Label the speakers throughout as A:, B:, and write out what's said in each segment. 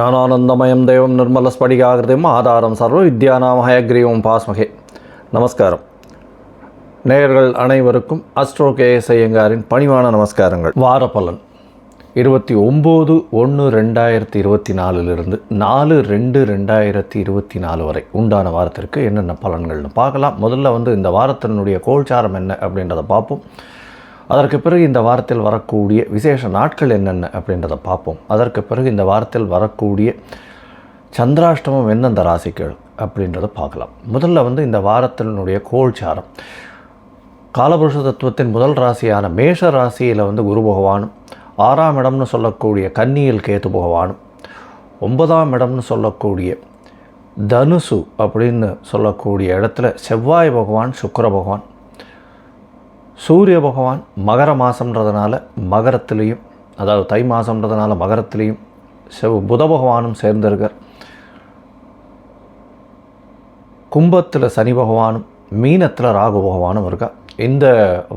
A: ஞானானந்தமயம் தெய்வம் நிர்மலஸ்படிகாகிருதிம் ஆதாரம் சர்வ வித்யானாம் ஹயக்ரீவம் பாஸ்மகே. நமஸ்காரம். நேயர்கள் அனைவருக்கும் அஸ்ட்ரோ கேஎஸ் ஐயங்காரின் பணிவான நமஸ்காரங்கள். வார பலன் இருபத்தி ஒம்பது ஒன்று ரெண்டாயிரத்தி இருபத்தி நாலுலேருந்து நாலு ரெண்டு ரெண்டாயிரத்தி இருபத்தி நாலு வரை உண்டான வாரத்திற்கு என்னென்ன பலன்கள்னு பார்க்கலாம். முதல்ல வந்து இந்த வாரத்தினுடைய கோல்சாரம் என்ன அப்படின்றத பார்ப்போம். அதற்கு பிறகு இந்த வாரத்தில் வரக்கூடிய விசேஷ நாட்கள் என்னென்ன அப்படின்றத பார்ப்போம். அதற்கு பிறகு இந்த வாரத்தில் வரக்கூடிய சந்திராஷ்டமம் எந்தெந்த ராசிகள் அப்படின்றத பார்க்கலாம். முதல்ல வந்து இந்த வாரத்தினுடைய கோல்சாரம். காலபுருஷ தத்துவத்தின் முதல் ராசியான மேஷ ராசியில் வந்து குரு பகவானும் ஆறாம் இடம்னு சொல்லக்கூடிய கன்னியில் கேத்து பகவானும் ஒன்பதாம் இடம்னு சொல்லக்கூடிய தனுசு அப்படின்னு சொல்லக்கூடிய இடத்துல செவ்வாய் பகவான் சுக்கர பகவான் சூரிய பகவான் மகர மாதம்ன்றதுனால மகரத்துலேயும் அதாவது தை மாதம்ன்றதுனால மகரத்துலேயும் செவ் புத பகவானும் சேர்ந்திருக்கார். கும்பத்தில் சனி பகவானும் மீனத்தில் ராகு பகவானும் இருக்கா. இந்த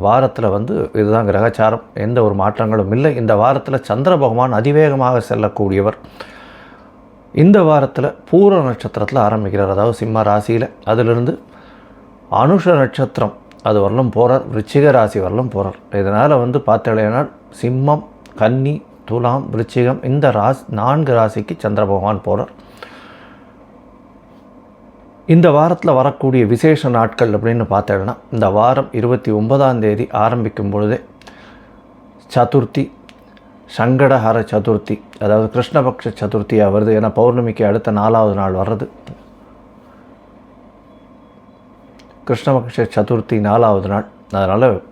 A: வாரத்தில் வந்து இதுதான் கிரகச்சாரம். எந்த ஒரு மாற்றங்களும் இல்லை. இந்த வாரத்தில் சந்திர பகவான் அதிவேகமாக செல்லக்கூடியவர். இந்த வாரத்தில் பூர நட்சத்திரத்தில் ஆரம்பிக்கிறார். அதாவது சிம்ம ராசியில். அதிலிருந்து அனுஷ நட்சத்திரம் அது வரலும் போகிறார் விருச்சிக ராசி வரலும் போகிறார் இதனால் வந்து பார்த்தீங்கன்னா சிம்மம் கன்னி துலாம் விருச்சிகம் இந்த ராசி நான்கு ராசிக்கு சந்திர பகவான் போகிறார் இந்த வாரத்தில் வரக்கூடிய விசேஷ நாட்கள் அப்படின்னு பார்த்தோன்னா இந்த வாரம் இருபத்தி ஒன்பதாம் தேதி ஆரம்பிக்கும் பொழுதே சதுர்த்தி சங்கடஹர சதுர்த்தி அதாவது கிருஷ்ணபக்ஷ சதுர்த்தியாக வருது. ஏன்னா பௌர்ணமிக்கு அடுத்த நாலாவது நாள் வர்றது. கிருஷ்ணபக்ஷ சதுர்த்தி நாலாவது நாள். அதனால்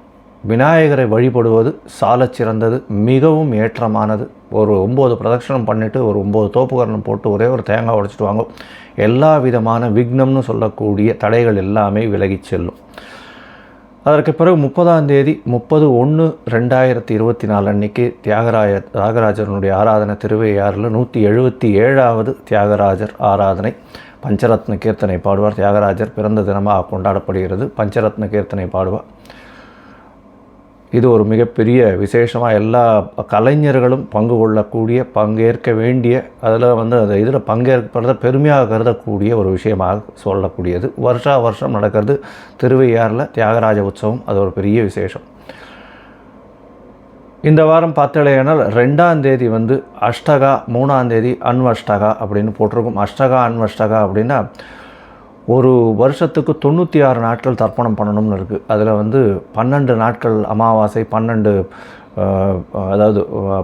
A: விநாயகரை வழிபடுவது சால சிறந்தது மிகவும் ஏற்றமானது. ஒரு ஒம்பது பிரதட்சணம் பண்ணிவிட்டு ஒரு ஒம்பது தோப்புகரணம் போட்டு ஒரே ஒரு தேங்காய் உடைச்சிட்டு வாங்க. எல்லா விதமான விக்னம்னு சொல்லக்கூடிய தடைகள் எல்லாமே விலகிச் செல்லும். அதற்கு பிறகு முப்பதாம் தேதி முப்பது ஒன்று ரெண்டாயிரத்தி இருபத்தி நாலு அன்னைக்கு தியாகராய தியாகராஜனுடைய ஆராதனை திருவையாறில் நூற்றி எழுபத்தி ஏழாவது தியாகராஜர் ஆராதனை. பஞ்சரத்ன கீர்த்தனை பாடுவார். தியாகராஜர் பிறந்த தினமாக கொண்டாடப்படுகிறது. பஞ்சரத்ன கீர்த்தனை பாடுவார். இது ஒரு மிகப்பெரிய விசேஷமாக எல்லா கலைஞர்களும் பங்கு கொள்ளக்கூடிய பங்கேற்க வேண்டிய அதில் வந்து அந்த இதில் பங்கேற்பதை பெருமையாக கருதக்கூடிய ஒரு விஷயமாக சொல்லக்கூடியது. வருஷா வருஷம் நடக்கிறது திருவையாறில் தியாகராஜ உற்சவம். அது ஒரு பெரிய விசேஷம். இந்த வாரம் பார்த்தலையானால் ரெண்டாம் தேதி வந்து அஷ்டகா மூணாம் தேதி அன்வஷ்டகா அப்படின்னு போட்டிருக்கும். அஷ்டகா அன்வஷ்டகா அப்படின்னா ஒரு வருஷத்துக்கு தொண்ணூற்றி ஆறு நாட்கள் தர்ப்பணம் பண்ணணும்னு இருக்குது அதில் வந்து பன்னெண்டு நாட்கள் அமாவாசை பன்னெண்டு அதாவது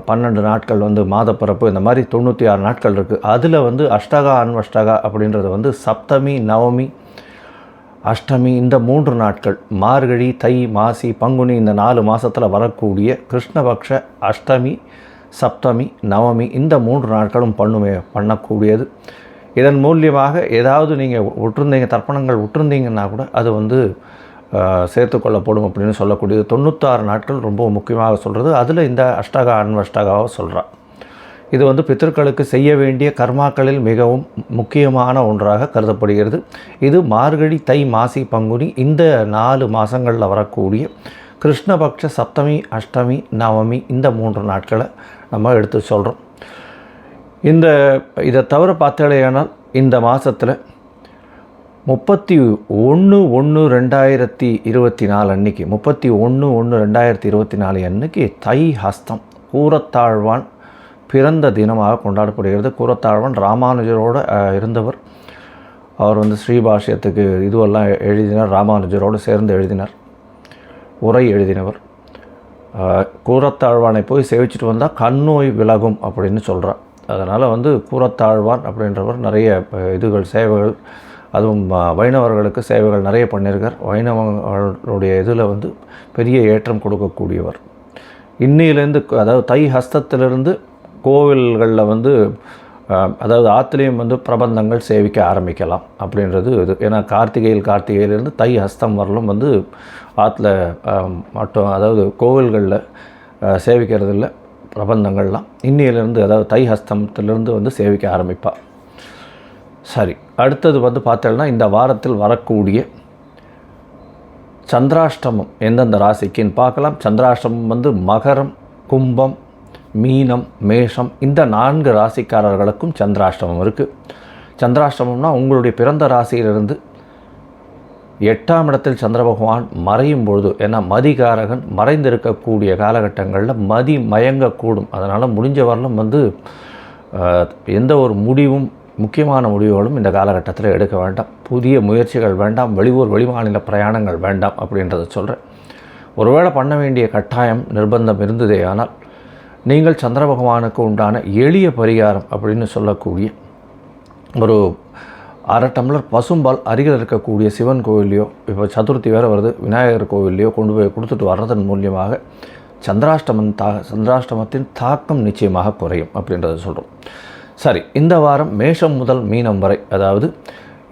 A: பன்னெண்டு நாட்கள் வந்து மாதப்பிறப்பு இந்த மாதிரி தொண்ணூற்றி ஆறு நாட்கள் இருக்குது அதில் வந்து அஷ்டகா அன்வஷ்டகா அப்படின்றது வந்து சப்தமி நவமி அஷ்டமி இந்த மூன்று நாட்கள் மார்கழி தை மாசி பங்குனி இந்த நாலு மாதத்தில் வரக்கூடிய கிருஷ்ணபக்ஷ அஷ்டமி சப்தமி நவமி இந்த மூன்று நாட்களும் பண்ணுமே பண்ணக்கூடியது. இதன் மூலியமாக ஏதாவது நீங்கள் விட்டுருந்தீங்க தர்ப்பணங்கள் விட்டுருந்தீங்கன்னா கூட அது வந்து சேர்த்துக்கொள்ளப்படும் அப்படின்னு சொல்லக்கூடியது. தொண்ணூத்தாறு நாட்கள் ரொம்ப முக்கியமாக சொல்கிறது அதில் இந்த அஷ்டகா அன்வஷ்டகாவை சொல்கிறான் இது வந்து பித்தர்களுக்கு செய்ய வேண்டிய கர்மாக்களில் மிகவும் முக்கியமான ஒன்றாக கருதப்படுகிறது. இது மார்கழி தை மாசி பங்குனி இந்த நாலு மாதங்களில் வரக்கூடிய கிருஷ்ணபக்ஷ சப்தமி அஷ்டமி நவமி இந்த மூன்று நாட்களை நம்ம எடுத்து சொல்கிறோம் இந்த இதை தவிர பார்த்தாலேயானால் இந்த மாதத்தில் முப்பத்தி ஒன்று ஒன்று ரெண்டாயிரத்தி இருபத்தி நாலு அன்னைக்கு முப்பத்தி ஒன்று ஒன்று ரெண்டாயிரத்தி இருபத்தி நாலு அன்னைக்கு தை ஹஸ்தம் கூரத்தாழ்வான் பிறந்த தினமாக கொண்டாடப்படுகிறது. கூரத்தாழ்வான் ராமானுஜரோடு இருந்தவர். அவர் வந்து ஸ்ரீபாஷ்யத்துக்கு இதுவெல்லாம் எழுதினார். ராமானுஜரோடு சேர்ந்து எழுதினார். உரை எழுதினவர். கூரத்தாழ்வானை போய் சேவிச்சுட்டு வந்தால் கண்ணோய் விலகும் அப்படின்னு சொல்கிறார் அதனால் வந்து கூரத்தாழ்வான் அப்படின்றவர் நிறைய இதுகள் சேவைகள் அதுவும் வைணவர்களுக்கு சேவைகள் நிறைய பண்ணியிருக்கார். வைணவர்களுடைய இதில் வந்து பெரிய ஏற்றம் கொடுக்கக்கூடியவர். இன்னிலேருந்து அதாவது தை ஹஸ்தத்திலிருந்து கோவில்களில் வந்து அதாவது ஆற்றுலேயும் வந்து பிரபந்தங்கள் சேவிக்க ஆரம்பிக்கலாம் அப்படின்றது இது. ஏன்னா கார்த்திகையில் கார்த்திகையிலேருந்து தை ஹஸ்தம் வரலும் வந்து ஆற்றுல மட்டும் அதாவது கோவில்களில் சேவிக்கிறது இல்லை பிரபந்தங்கள்லாம். இன்னியிலேருந்து அதாவது தை ஹஸ்தத்திலிருந்து வந்து சேவிக்க ஆரம்பிப்பாள் சரி அடுத்தது வந்து பார்த்தோம்னா இந்த வாரத்தில் வரக்கூடிய சந்திராஷ்டமம் எந்தெந்த ராசிக்குன்னு பார்க்கலாம். சந்திராஷ்டமம் வந்து மகரம் கும்பம் மீனம் மேஷம் இந்த நான்கு ராசிக்காரர்களுக்கும் சந்திராஷ்டமம் இருக்குது சந்திராஷ்டமம்னா உங்களுடைய பிறந்த ராசியிலிருந்து எட்டாம் இடத்தில் சந்திர பகவான் மறையும் பொழுது ஏன்னா மதிகாரகன் மறைந்திருக்கக்கூடிய காலகட்டங்களில் மதி மயங்கக்கூடும். அதனால் முடிஞ்ச வரலும் வந்து எந்த ஒரு முடிவும் முக்கியமான முடிவுகளும் இந்த காலகட்டத்தில் எடுக்க வேண்டாம். புதிய முயற்சிகள் வேண்டாம் வெளியூர் வெளிமாநில பிரயாணங்கள் வேண்டாம் அப்படின்றத சொல்கிறேன் ஒருவேளை பண்ண வேண்டிய கட்டாயம் நிர்பந்தம் இருந்ததே ஆனால் நீங்கள் சந்திர பகவானுக்கு உண்டான எளிய பரிகாரம் அப்படின்னு சொல்லக்கூடிய ஒரு அரை டம்ளர் பசும்பால் அருகில் இருக்கக்கூடிய சிவன் கோவில்லையோ இப்போ சதுர்த்தி வேறு வருது விநாயகர் கோவில்லையோ கொண்டு போய் கொடுத்துட்டு வர்றதன் மூலியமாக சந்திராஷ்டமன் தா சந்திராஷ்டமத்தின் தாக்கம் நிச்சயமாக குறையும் அப்படின்றத சொல்கிறோம் சரி இந்த வாரம் மேஷம் முதல் மீனம் வரை அதாவது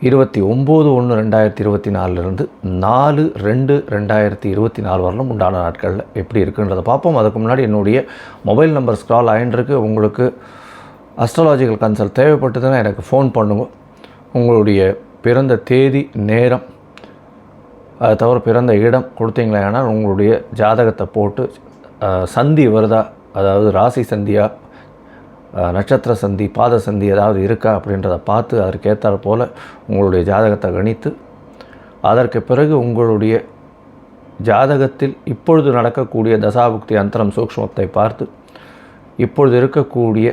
A: இருபத்தி ஒம்பது ஒன்று ரெண்டாயிரத்தி இருபத்தி நாலுலேருந்து நாலு ரெண்டு ரெண்டாயிரத்தி இருபத்தி நாலு வரலும் உண்டான நாட்களில் எப்படி இருக்குன்றதை பார்ப்போம். அதுக்கு முன்னாடி என்னுடைய மொபைல் நம்பர் ஸ்க்ரால் ஆயின்றிருக்கு உங்களுக்கு அஸ்ட்ராலாஜிக்கல் கன்சல்ட் தேவைப்பட்டதுன்னா எனக்கு ஃபோன் பண்ணுங்க. உங்களுடைய பிறந்த தேதி நேரம் அது தவிர பிறந்த இடம் கொடுத்தீங்களேனால் உங்களுடைய ஜாதகத்தை போட்டு சந்தி வருதா? அதாவது ராசி சந்தியா? நட்சத்திர சந்தி பாத சந்தி ஏதாவது இருக்கா அப்படின்றத பார்த்து அதற்கேற்றாற் போல் உங்களுடைய ஜாதகத்தை கணித்து அதற்கு பிறகு உங்களுடைய ஜாதகத்தில் இப்பொழுது நடக்கக்கூடிய தசாபுக்தி அந்தரம் சூக்ஷ்மத்தை பார்த்து இப்பொழுது இருக்கக்கூடிய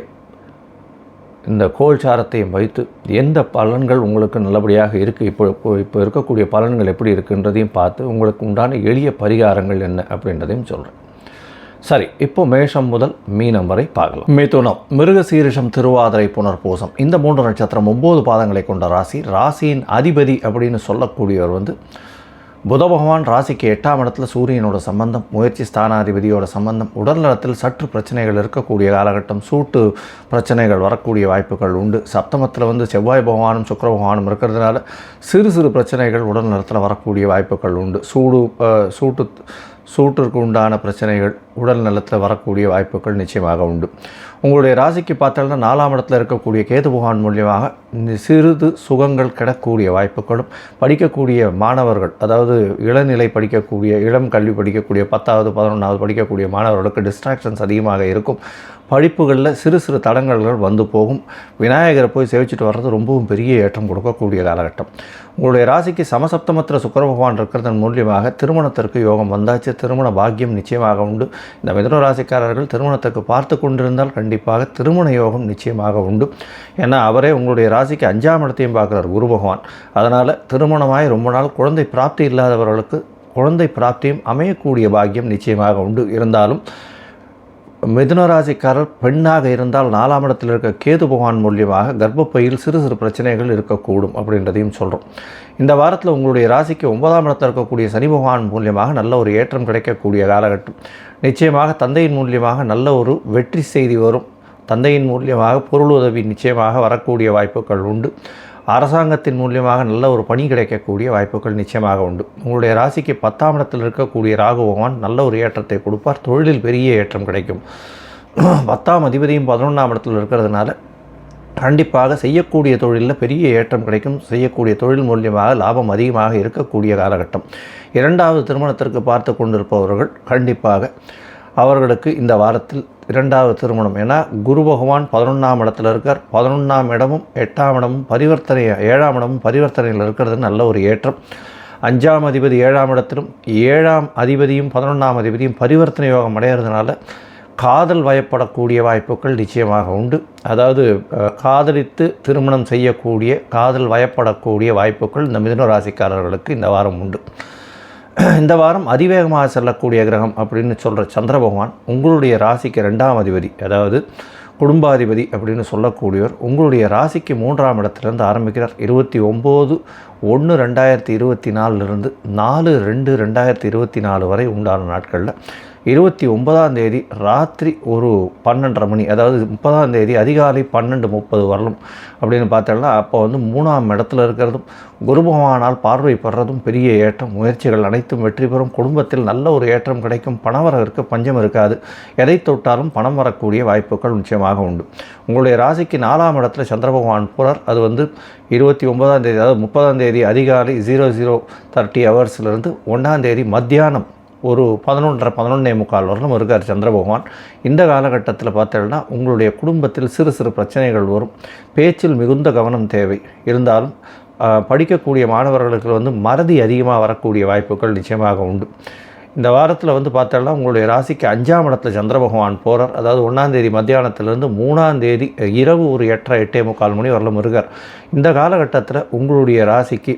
A: இந்த கோல்சாரத்தையும் வைத்து எந்த பலன்கள் உங்களுக்கு நல்லபடியாக இருக்குது இப்போ இப்போ இப்போ இருக்கக்கூடிய பலன்கள் எப்படி இருக்குன்றதையும் பார்த்து உங்களுக்கு உண்டான எளிய பரிகாரங்கள் என்ன அப்படின்றதையும் சொல்கிறேன் சரி இப்போ மேஷம் முதல் மீனம் வரை பார்க்கலாம். மிதுனம் மிருகசீரிஷம் திருவாதிரை புனர்பூசம் இந்த மூன்று நட்சத்திரம் ஒம்பது பாதங்களை கொண்ட ராசி. ராசியின் அதிபதி அப்படின்னு சொல்லக்கூடியவர் வந்து புத பகவான் ராசிக்கு எட்டாம் இடத்துல சூரியனோட சம்பந்தம் முயற்சி ஸ்தானாதிபதியோட சம்பந்தம் உடல்நலத்தில் சற்று பிரச்சனைகள் இருக்கக்கூடிய காலகட்டம் சூட்டு பிரச்சனைகள் வரக்கூடிய வாய்ப்புகள் உண்டு. சப்தமத்தில் வந்து செவ்வாய் பகவானும் சுக்கர பகவானும் இருக்கிறதுனால சிறு சிறு பிரச்சனைகள் உடல் நலத்தில் வரக்கூடிய வாய்ப்புகள் உண்டு. சூடு சூட்டு சூட்டிற்கு உண்டான பிரச்சனைகள் உடல் நலத்தில் வரக்கூடிய வாய்ப்புகள் நிச்சயமாக உண்டு. உங்களுடைய ராசிக்கு பார்த்தோம்னா நாலாம் இடத்துல இருக்கக்கூடிய கேது புகான் மூலியமாக சிறிது சுகங்கள் கிடக்கூடிய வாய்ப்புகளும் படிக்கக்கூடிய மாணவர்கள் அதாவது இளநிலை படிக்கக்கூடிய இளம் கல்வி படிக்கக்கூடிய பத்தாவது பதினொன்றாவது படிக்கக்கூடிய மாணவர்களுக்கு டிஸ்ட்ராக்ஷன்ஸ் அதிகமாக இருக்கும். படிப்புகளில் சிறு சிறு தடங்கல்கள் வந்து போகும். விநாயகரை போய் சேவிச்சுட்டு வர்றது ரொம்பவும் பெரிய ஏற்றம் கொடுக்கக்கூடிய காலகட்டம். உங்களுடைய ராசிக்கு சமசப்தமத்தில் சுக்கர பகவான் இருக்கிறதன் மூலியமாக திருமணத்திற்கு யோகம் வந்தாச்சு. திருமண பாக்கியம் நிச்சயமாக உண்டு. இந்த மிதன ராசிக்காரர்கள் திருமணத்திற்கு பார்த்து கொண்டிருந்தால் கண்டிப்பாக கண்டிப்பாக திருமண யோகம் நிச்சயமாக உண்டு. ஏன்னா அவரே உங்களுடைய ராசிக்கு அஞ்சாம் இடத்தையும் பார்க்குறார் குரு பகவான். அதனால் திருமணமாய் ரொம்ப நாள் குழந்தை பிராப்தி இல்லாதவர்களுக்கு குழந்தை பிராப்தியும் அமையக்கூடிய பாக்கியம் நிச்சயமாக உண்டு. இருந்தாலும் மிதுனராசிக்காரர் பெண்ணாக இருந்தால் நாலாம் இடத்தில் இருக்க கேது பகவான் மூலியமாக கர்ப்பப்பையில் சிறு சிறு பிரச்சனைகள் இருக்கக்கூடும் அப்படின்றதையும் சொல்கிறோம் இந்த வாரத்தில் உங்களுடைய ராசிக்கு ஒன்பதாம் இடத்தில் இருக்கக்கூடிய சனி பகவான் மூலியமாக நல்ல ஒரு ஏற்றம் கிடைக்கக்கூடிய காலகட்டம். நிச்சயமாக தந்தையின் மூலியமாக நல்ல ஒரு வெற்றி செய்தி வரும். தந்தையின் மூலியமாக பொருள் உதவி நிச்சயமாக வரக்கூடிய வாய்ப்புகள் உண்டு. அரசாங்கத்தின் மூலியமாக நல்ல ஒரு பணி கிடைக்கக்கூடிய வாய்ப்புகள் நிச்சயமாக உண்டு. உங்களுடைய ராசிக்கு பத்தாம் இடத்தில் இருக்கக்கூடிய ராகு பகவான் நல்ல ஒரு ஏற்றத்தை கொடுப்பார். தொழிலில் பெரிய ஏற்றம் கிடைக்கும். பத்தாம் அதிபதியும் பதினொன்றாம் இடத்தில் இருக்கிறதுனால கண்டிப்பாக செய்யக்கூடிய தொழிலில் பெரிய ஏற்றம் கிடைக்கும். செய்யக்கூடிய தொழில் மூலியமாக லாபம் அதிகமாக இருக்கக்கூடிய காலகட்டம். இரண்டாவது திருமணத்திற்கு பார்த்து கொண்டிருப்பவர்கள் கண்டிப்பாக அவர்களுக்கு இந்த வாரத்தில் இரண்டாவது திருமணம். ஏன்னா குரு பகவான் பதினொன்றாம் இடத்துல இருக்கார். பதினொன்றாம் இடமும் எட்டாம் இடமும் பரிவர்த்தனை ஏழாம் இடமும் பரிவர்த்தனையில் இருக்கிறது நல்ல ஒரு ஏற்றம். அஞ்சாம் அதிபதி ஏழாம் இடத்திலும் ஏழாம் அதிபதியும் பதினொன்றாம் அதிபதியும் பரிவர்த்தனை யோகம் அடையிறதுனால காதல் வயப்படக்கூடிய வாய்ப்புகள் நிச்சயமாக உண்டு. அதாவது காதலித்து திருமணம் செய்யக்கூடிய காதல் வயப்படக்கூடிய வாய்ப்புகள் இந்த மிதுன ராசிக்காரர்களுக்கு இந்த வாரம் உண்டு. இந்த வாரம் அதிவேகமாக செல்லக்கூடிய கிரகம் அப்படின்னு சொல்கிற சந்திர பகவான் உங்களுடைய ராசிக்கு ரெண்டாம் அதிபதி அதாவது குடும்பாதிபதி அப்படின்னு சொல்லக்கூடியவர் உங்களுடைய ராசிக்கு மூன்றாம் இடத்துலேருந்து ஆரம்பிக்கிறார். இருபத்தி ஒம்பது ஒன்று ரெண்டாயிரத்தி இருபத்தி நாலுலேருந்து நாலு ரெண்டு ரெண்டாயிரத்தி இருபத்தி நாலு வரை உண்டான நாட்களில் இருபத்தி ஒன்பதாம் தேதி ராத்திரி ஒரு பன்னெண்டரை மணி அதாவது முப்பதாம் தேதி அதிகாலை பன்னெண்டு முப்பது வரலும் அப்படின்னு பார்த்தோம்னா அப்போ வந்து மூணாம் இடத்துல இருக்கிறதும் குரு பகவானால் பார்வை பெரிய ஏற்றம். முயற்சிகள் அனைத்தும் வெற்றி பெறும். குடும்பத்தில் நல்ல ஒரு ஏற்றம் கிடைக்கும். பணவரவிற்கு பஞ்சம் இருக்காது. எதை தொட்டாலும் பணம் வரக்கூடிய வாய்ப்புகள் நிச்சயமாக உண்டு. உங்களுடைய ராசிக்கு நாலாம் இடத்துல சந்திர பகவான் போகிறார் அது வந்து இருபத்தி ஒன்பதாம் தேதி அதாவது முப்பதாம் தேதி அதிகாலை ஜீரோ ஜீரோ தேர்ட்டி ஹவர்ஸ்லேருந்து ஒன்றாம் தேதி மத்தியானம் ஒரு பதினொன்றரை பதினொன்னே முக்கால் வரலும் இருக்கார் சந்திர பகவான் இந்த காலகட்டத்தில் பார்த்தீங்கன்னா உங்களுடைய குடும்பத்தில் சிறு சிறு பிரச்சனைகள் வரும். பேச்சில் மிகுந்த கவனம் தேவை. இருந்தாலும் படிக்கக்கூடிய மாணவர்களுக்கு வந்து மறதி அதிகமாக வரக்கூடிய வாய்ப்புகள் நிச்சயமாக உண்டு. இந்த வாரத்தில் வந்து பார்த்தோம்னா உங்களுடைய ராசிக்கு அஞ்சாம் இடத்துல சந்திர பகவான் போகிறார் அதாவது ஒன்றாந்தேதி மத்தியானத்துலேருந்து மூணாந்தேதி இரவு ஒரு எட்டரை எட்டே முக்கால் மணி வரலும் இருக்கார். இந்த காலகட்டத்தில் உங்களுடைய ராசிக்கு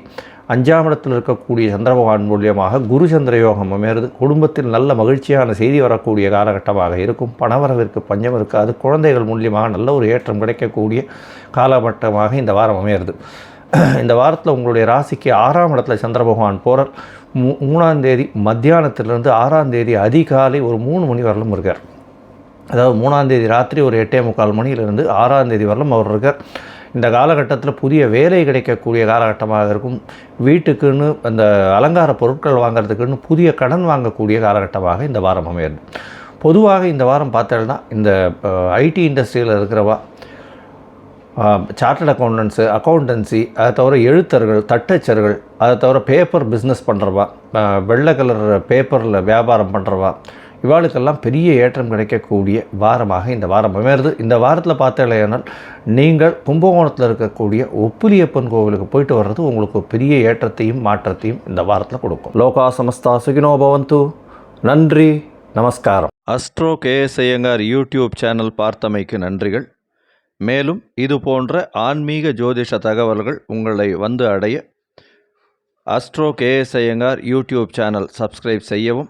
A: அஞ்சாம் இடத்தில் இருக்கக்கூடிய சந்திரபகவான் மூலியமாக குரு சந்திர யோகம் அமையிறது. குடும்பத்தில் நல்ல மகிழ்ச்சியான செய்தி வரக்கூடிய காலகட்டமாக இருக்கும். பணவரவிற்கு பஞ்சம் இருக்காது குழந்தைகள் மூலியமாக நல்ல ஒரு ஏற்றம் கிடைக்கக்கூடிய காலகட்டமாக இந்த வாரம் அமையிறது. இந்த வாரத்தில் உங்களுடைய ராசிக்கு ஆறாம் இடத்துல சந்திர பகவான் போகிறார் மூ மூணாம் தேதி மத்தியானத்திலிருந்து ஆறாம் தேதி அதிகாலை ஒரு மூணு மணி வரலும் இருக்கார். அதாவது மூணாம் தேதி ராத்திரி ஒரு எட்டே முக்கால் மணியிலிருந்து ஆறாம் தேதி வரலும் அவர் இருக்கார். இந்த காலகட்டத்தில் புதிய வேலை கிடைக்கக்கூடிய காலகட்டமாக இருக்கும். வீட்டுக்குன்னு அந்த அலங்கார பொருட்கள் வாங்குறதுக்குன்னு புதிய கடன் வாங்கக்கூடிய காலகட்டமாக இந்த வாரம் அமையும் பொதுவாக இந்த வாரம் பார்த்தோம்னா இந்த ஐடி இண்டஸ்ட்ரியில் இருக்கிறவா சார்ட்டட் அக்கௌண்டன்ஸு அக்கௌண்டன்சி அதை தவிர எழுத்தர்கள் தட்டச்சர்கள் அதை தவிர பேப்பர் பிஸ்னஸ் பண்ணுறவா வெள்ளை கலர் பேப்பரில் வியாபாரம் பண்ணுறவா இவாளுக்கெல்லாம் பெரிய ஏற்றம் கிடைக்கக்கூடிய வாரமாக இந்த வாரம் அமையிறது இந்த வாரத்தில் பார்த்தீங்கன்னா நீங்கள் கும்பகோணத்தில் இருக்கக்கூடிய ஒப்புலியப்பன் கோவிலுக்கு போயிட்டு வர்றது உங்களுக்கு பெரிய ஏற்றத்தையும் மாற்றத்தையும் இந்த வாரத்தில் கொடுக்கும். லோகா சமஸ்தா சுகினோ பவந்து. நன்றி நமஸ்காரம். Astro KS Iyengar YouTube channel பார்த்தமைக்கு நன்றிகள். மேலும் இது போன்ற ஆன்மீக ஜோதிஷ தகவல்கள் உங்களை வந்து அடைய Astro KS Iyengar YouTube channel subscribe செய்யவும்